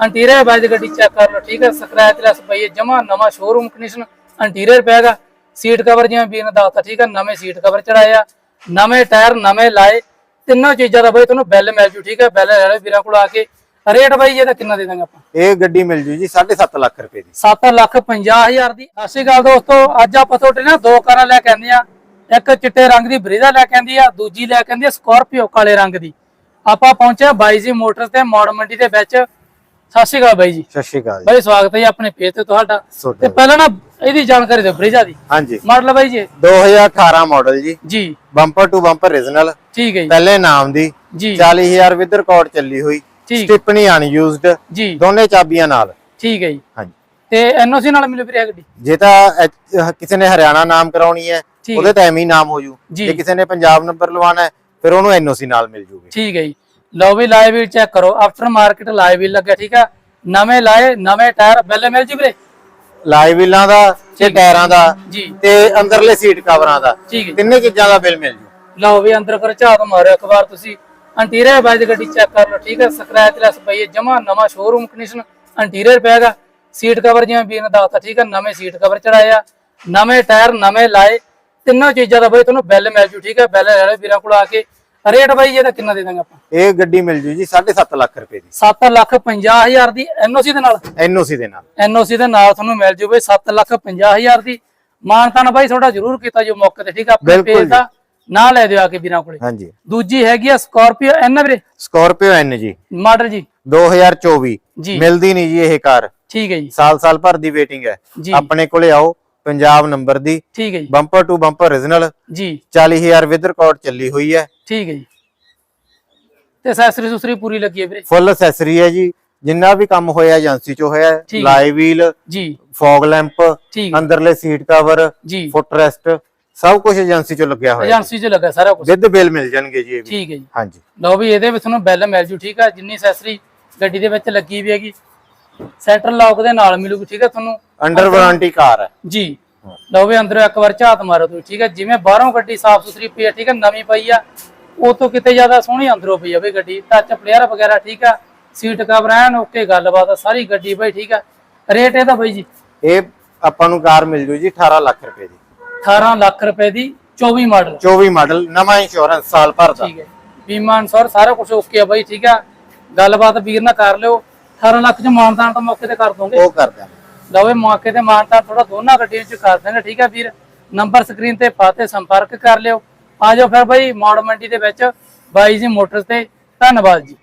ਦੀ ਗੱਡੀ ਚੈੱਕ ਕਰ ਲਓ ਠੀਕ ਹੈ? ਸਕ੍ਰੈਚ ਲੈਸ ਪਈ ਹੈ ਜਮਾ ਨਵਾਂ ਸ਼ੋਰੂਮ ਕੰਡੀਸ਼ਨ ਇੰਟੀਰੀਅਰ ਪੈਗਾ ਸੀਟ ਕਵਰ ਜਿਵੇਂ ਵੀਰ ਨੇ ਦੱਸਤਾ ਠੀਕ ਹੈ? ਨਵੇਂ ਸੀਟ ਕਵਰ ਚੜਾਏ ਆ ਨਵੇਂ ਟਾਇਰ ਨਵੇਂ ਲਾਏ ਤਿੰਨੋਂ ਚੀਜ਼ਾਂ ਦਾ ਬਾਈ ਤੁਹਾਨੂੰ ਬਿੱਲ ਮਿਲ ਜੂ ਠੀਕ ਹੈ? ਬਿੱਲ ਲੈ ਲਓ ਵੀਰਾਂ ਕੋਲ ਆ ਕੇ। ਰੇਟ ਬਾਈ ਇਹਦਾ ਕਿੰਨਾ ਦੇ ਦਾਂਗੇ ਆਪਾਂ? ਇਹ ਗੱਡੀ ਮਿਲ ਜੂ ਜੀ 7.5 ਲੱਖ ਰੁਪਏ ਦੀ। 7 ਲੱਖ 50 ਹਜ਼ਾਰ ਦੀ। ਸਤਿ ਸ਼੍ਰੀ ਅਕਾਲ ਦੋਸਤੋ ਅੱਜ ਆਪਾਂ ਤੁਹਾਡੇ ਨਾਲ ਦੋ ਕਾਰਾਂ ਲੈ ਕੇ ਆਂਦੇ ਆ ਇੱਕ ਚਿੱਟੇ ਰੰਗ ਦੀ ਬਰੀਜ਼ਾ ਲੈ ਕੇ ਆਂਦੀ ਆ ਦੂਜੀ ਲੈ ਕੇ ਆਂਦੀ ਆ ਸਕਾਰਪੀਓ ਕਾਲੇ ਰੰਗ ਦੀ। ਆਪਾਂ ਪਹੁੰਚੇ ਬਾਈ ਜੀ ਮੋਟਰਸ ਤੇ ਮੋੜ ਮੰਡੀ ਦੇ ਵਿੱਚ। ਸਤਿ ਸ਼੍ਰੀ ਅਕਾਲ ਬਾਈ ਜੀ। ਸਤਿ ਸ਼੍ਰੀ ਅਕਾਲ ਜੀ। ਬਾਈ ਸਵਾਗਤ ਹੈ ਜੀ ਆਪਣੇ ਪੇਜ ਤੇ ਤੁਹਾਡਾ। ਤੁਹਾਡਾ ਤੇ ਪਹਿਲਾਂ ਨਾ ਇਹਦੀ ਜਾਣਕਾਰੀ ਦਿਓ ਬਰੀਜ਼ਾ ਦੀ। ਹਾਂਜੀ। ਮਾਡਲ ਬਾਈ ਜੀ 2018 ਮਾਡਲ ਜੀ। ਜੀ। ਬੰਪਰ ਟੂ ਬੰਪਰ ਰੀਜਨਲ ਠੀਕ ਹੈ ਜੀ। ਪਹਿਲੇ ਨਾਮ ਦੀ। ਜੀ। 40000 ਵਿਦ ਰਿਕਾਰਡ ਚੱਲੀ ਹੋਈ। ਸਟਿਪਨੀ ਅਨਯੂਜ਼ਡ ਜੀ। ਦੋਨੇ ਚਾਬੀਆਂ ਨਾਲ। ਠੀਕ ਹੈ ਜੀ। ਹਾਂਜੀ। ਤੇ ਐਨਓਸੀ ਨਾਲ ਮਿਲੂ ਵੀਰੇ ਗੱਡੀ? ਜੇ ਤਾਂ ਕਿਸੇ ਨੇ ਹਰਿਆਣਾ ਨਾਮ ਕਰਾਉਣੀ ਹੈ ਉਹਦੇ ਤਾਂ ਐਵੇਂ ਹੀ ਨਾਮ ਹੋ ਜੂ। ਜੀ। ਕਿਸੇ ਨੇ ਪੰਜਾਬ ਨੰਬਰ ਲਵਾਉਣਾ ਹੈ ਫਿਰ ਉਹਨੂੰ ਐਨਓਸੀ ਨਾਲ ਮਿਲ ਜੂਗੀ। ਠੀਕ ਹੈ ਜੀ। ਲਓ ਵੀ ਲਾਈਵ ਵੀਲ ਚੈੱਕ ਕਰੋ ਆਫਟਰ ਮਾਰਕੀਟ ਲਾਈਵ ਵੀਲ ਲੱਗਿਆ ਠੀਕ ਆ? ਨਵੇਂ ਲਾਏ ਨਵੇਂ ਟਾਇਰ ਬਿੱਲ ਮਿਲ ਜੀ ਵੀਰੇ? ਲਾਈਵ ਵੀਲਾਂ ਦਾ ਤੇ ਟਾਇਰਾਂ ਦਾ ਜੀ। ਤੇ ਅੰਦਰਲੇ ਸੀਟ ਕਵਰਾਂ ਦਾ। ਤਿੰਨੇ ਚੀਜ਼ਾਂ ਦਾ ਬਿੱਲ ਮਿਲ ਜੂ। ਲਓ ਵੀ ਅੰਦਰ ਕਰ ਝਾਤ ਮਾਰਿਓ ਇੱਕ ਵਾਰ ਤੁਸੀਂ ਇੰਟੀਰੀਅਰ ਬਾਈ ਦੀ ਗੱਡੀ ਚੈੱਕ ਕਰ ਲਓ ਠੀਕ ਹੈ ਸਕ੍ਰੈਚ ਲੈਸ ਪਈ ਹੈ ਜਮਾ ਨਵਾਂ ਸ਼ੋਰੂਮ ਕੰਡੀਸ਼ਨ ਇੰਟੀਰੀਅਰ ਪੈਗਾ ਸੀਟ ਕਵਰ ਜਿਵੇਂ ਵੀਰ ਨੇ ਦੱਸਤਾ ਠੀਕ ਹੈ ਨਵੇਂ ਸੀਟ ਕਵਰ ਚੜਾਏ ਆ। ਨਵੇਂ ਟਾਇਰ ਨਵੇਂ ਲਾਏ। ਤਿੰਨੋਂ ਚੀਜ਼ਾਂ ਦਾ ਬਾਈ ਤੁਹਾਨੂੰ ਬਿੱਲ ਮਿਲ ਜੂ ਠੀਕ ਹੈ ਬਿੱਲ ਲੈ ਲਓ ਵੀਰਾਂ ਕੋਲ ਆ ਕੇ। ਰੇਟ ਬਾਈ ਇਹਦਾ ਕਿੰਨਾ ਦੇ ਦਾਂਗੇ ਆਪਾਂ? ਇਹ ਗੱਡੀ ਮਿਲ ਜੂ ਜੀ 7.5 ਲੱਖ ਰੁਪਏ ਦੀ। 7 ਲੱਖ 50 ਹਜ਼ਾਰ ਦੀ ਐਨਓਸੀ ਦੇ ਨਾਲ? ਐਨਓਸੀ ਦੇ ਨਾਲ। ਐਨਓਸੀ ਦੇ ਨਾਲ ਤੁਹਾਨੂੰ ਮਿਲ ਜੂ ਬਈ 7 ਲੱਖ 50 ਹਜ਼ਾਰ ਦੀ। ਮਾਨਤਾਨ ਬਾਈ ਤੁਹਾਡਾ ਜ਼ਰੂਰ ਕੀਤਾ ਜੋ ਮੌਕੇ ਤੇ ਠੀਕ ਆ? ਆਪਣੇ ਪੇਜ ਦਾ ਨਾਂ ਲੈ ਦਿਓ ਆ ਕੇ ਵੀਰਾਂ ਕੋਲੇ। ਹਾਂਜੀ। ਦੂਜੀ ਹੈਗੀ ਆ ਸਕਾਰਪੀਓ ਐਨ ਵੀਰੇ। ਸਕਾਰਪੀਓ ਐਨ ਜੀ। ਮਾਡਲ ਜੀ। 2024 ਜੀ। ਮਿਲਦੀ ਨਹੀਂ ਜੀ ਇਹ ਕਾਰ। ਠੀਕ ਹੈ ਜੀ। ਸਾਲ ਸਾਲ ਭਰ ਦੀ ਵੇਟਿੰਗ ਹੈ। ਆਪਣੇ ਕੋਲੇ ਆਓ। ਪੰਜਾਬ ਨੰਬਰ ਦੀ ਠੀਕ ਹੈ ਜੀ। ਬੰਪਰ ਟੂ ਬੰਪਰ ਰੀਜਨਲ ਜੀ। 40000 ਵਿਦ ਰਿਕਾਰਡ ਚੱਲੀ ਹੋਈ ਹੈ। ਠੀਕ ਹੈ ਜੀ। ਤੇ ਅਸੈਸਰੀ ਸੁਸਰੀ ਪੂਰੀ ਲੱਗੀ ਹੈ ਵੀਰੇ? ਫੁੱਲ ਅਸੈਸਰੀ ਹੈ ਜੀ। ਜਿੰਨਾ ਵੀ ਕੰਮ ਹੋਇਆ ਏਜੰਸੀ ਚੋਂ ਹੋਇਆ। ਲਾਈਵ ਵੀਲ ਜੀ। ਫੌਗ ਲੈਂਪ ਅੰਦਰਲੇ ਸੀਟ ਕਵਰ ਫੁੱਟ ਰੈਸਟ ਸਭ ਕੁਝ ਏਜੰਸੀ ਚੋਂ ਲੱਗਿਆ ਹੋਇਆ ਏਜੰਸੀ 'ਚ ਲੱਗਾ ਸਾਰਾ ਕੁਝ ਵਿਦ ਬਿੱਲ ਮਿਲ ਜਾਣਗੇ ਜੀ ਇਹ ਵੀ। ਠੀਕ ਹੈ ਜੀ। ਹਾਂਜੀ। ਲਓ ਵੀ ਇਹਦੇ ਵਿੱਚ ਤੁਹਾਨੂੰ ਬਿੱਲ ਮਿਲ ਜੂ ਠੀਕ ਆ ਜਿੰਨੀ ਅਸੈਸਰੀ ਗੱਡੀ ਦੇ ਵਿੱਚ ਲੱਗੀ ਵੀ ਹੈਗੀ ਸੈਂਟਰ ਲੌਕ ਦੇ ਨਾਲ ਮਿਲੂਗੀ ਠੀਕ ਹੈ ਤੁਹਾਨੂੰ? ਅੰਡਰ ਵਾਰੰਟੀ ਕਾਰ ਹੈ। ਜੀ। ਲਓ ਵੀ ਅੰਦਰੋਂ ਇੱਕ ਵਾਰ ਝਾਤ ਮਾਰੋ ਤੁਸੀਂ ਠੀਕ ਹੈ? ਜਿਵੇਂ ਬਾਹਰੋਂ ਗੱਡੀ ਸਾਫ਼ ਸੁਥਰੀ ਪਈ ਹੈ ਠੀਕ ਹੈ? ਨਵੀਂ ਪਈ ਆ ਉਹ ਤੋਂ ਕਿਤੇ ਜ਼ਿਆਦਾ ਸੋਹਣੀ ਅੰਦਰੋਂ ਪਈ ਆ ਗੱਡੀ। ਟੱਚ ਪਲੇਅਰ ਵਗੈਰਾ ਠੀਕ ਆ? ਸੀਟ ਕਵਰ ਐਨ ਓਕੇ ਗੱਲਬਾਤ ਆ ਸਾਰੀ ਗੱਡੀ ਬਈ ਠੀਕ ਆ? ਰੇਟ ਇਹਦਾ ਬਈ ਜੀ? ਇਹ ਆਪਾਂ ਨੂੰ ਕਾਰ ਮਿਲ ਜੂ ਜੀ 18 ਲੱਖ ਰੁਪਏ ਦੀ। 18 ਲੱਖ ਰੁਪਏ ਦੀ 24 ਮਾਡਲ। 24 ਮਾਡਲ ਨਵਾਂ ਇੰਸ਼ੋਰੈਂਸ ਸਾਲ ਭਰ ਦਾ। ਠੀਕ ਹੈ। ਬੀਮਾ ਅਨਸਰ ਸਾਰਾ ਕੁਝ ਓਕੇ ਆ ਬਈ ਠੀਕ ਆ? ਗੱਲਬਾਤ ਵੀਰ ਨਾਲ ਕਰ ਲਿਓ। 18 ਲੱਖ ਚ ਮਾਨਤਾਨ ਤਾਂ ਮੌਕੇ ਤੇ ਕਰ ਦੋਗੇ। ਉਹ ਕਰ ਦਿਆਂਗੇ। ਲਵੇ ਮੌਕੇ ਤੇ ਮਾਨਤਾਨ ਥੋੜਾ ਦੋਨਾਂ ਗੱਡੀਆਂ ਚ ਕਰ ਦੇਣਾ ਠੀਕ ਆ ਵੀਰ? ਨੰਬਰ ਸਕਰੀਨ ਤੇ ਪਾਤੇ ਸੰਪਰਕ ਕਰ ਲਿਓ। ਆ ਜਾਓ ਫਿਰ ਬਾਈ ਮੌੜ ਮੰਡੀ ਦੇ ਵਿੱਚ ਬਾਈ ਜੀ ਮੋਟਰਸ ਤੇ। ਧੰਨਵਾਦ ਜੀ।